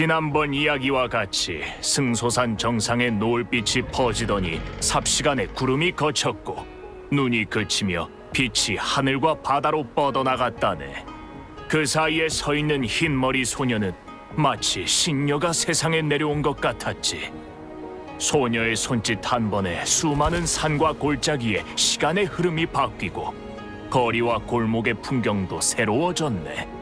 지난번 이야기와 같이 승소산 정상에 노을빛이 퍼지더니 삽시간에 구름이 거쳤고 눈이 그치며 빛이 하늘과 바다로 뻗어나갔다네. 그 사이에 서 있는 흰머리 소녀는 마치 신녀가 세상에 내려온 것 같았지. 소녀의 손짓 한 번에 수많은 산과 골짜기에 시간의 흐름이 바뀌고 거리와 골목의 풍경도 새로워졌네.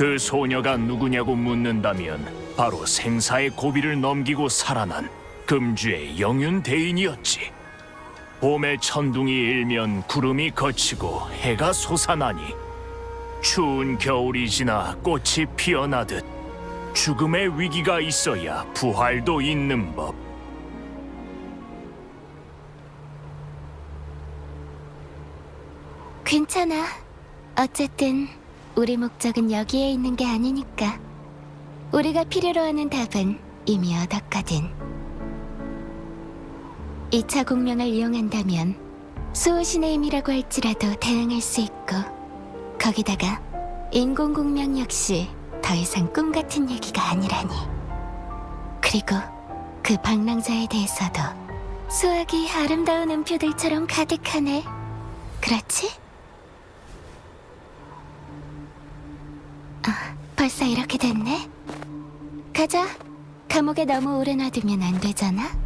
그 소녀가 누구냐고 묻는다면 바로 생사의 고비를 넘기고 살아난 금주의 영윤 대인이었지. 봄의 천둥이 일면 구름이 걷히고 해가 솟아나니 추운 겨울이 지나 꽃이 피어나듯 죽음의 위기가 있어야 부활도 있는 법. 괜찮아. 어쨌든 우리 목적은 여기에 있는 게 아니니까. 우리가 필요로 하는 답은 이미 얻었거든. 2차 공명을 이용한다면 수호신의 힘이라고 할지라도 대응할 수 있고 거기다가 인공 공명 역시 더 이상 꿈 같은 얘기가 아니라니. 그리고 그 방랑자에 대해서도 수학이 아름다운 음표들처럼 가득하네. 그렇지? 아, 벌써 이렇게 됐네? 가자. 감옥에 너무 오래 놔두면 안 되잖아.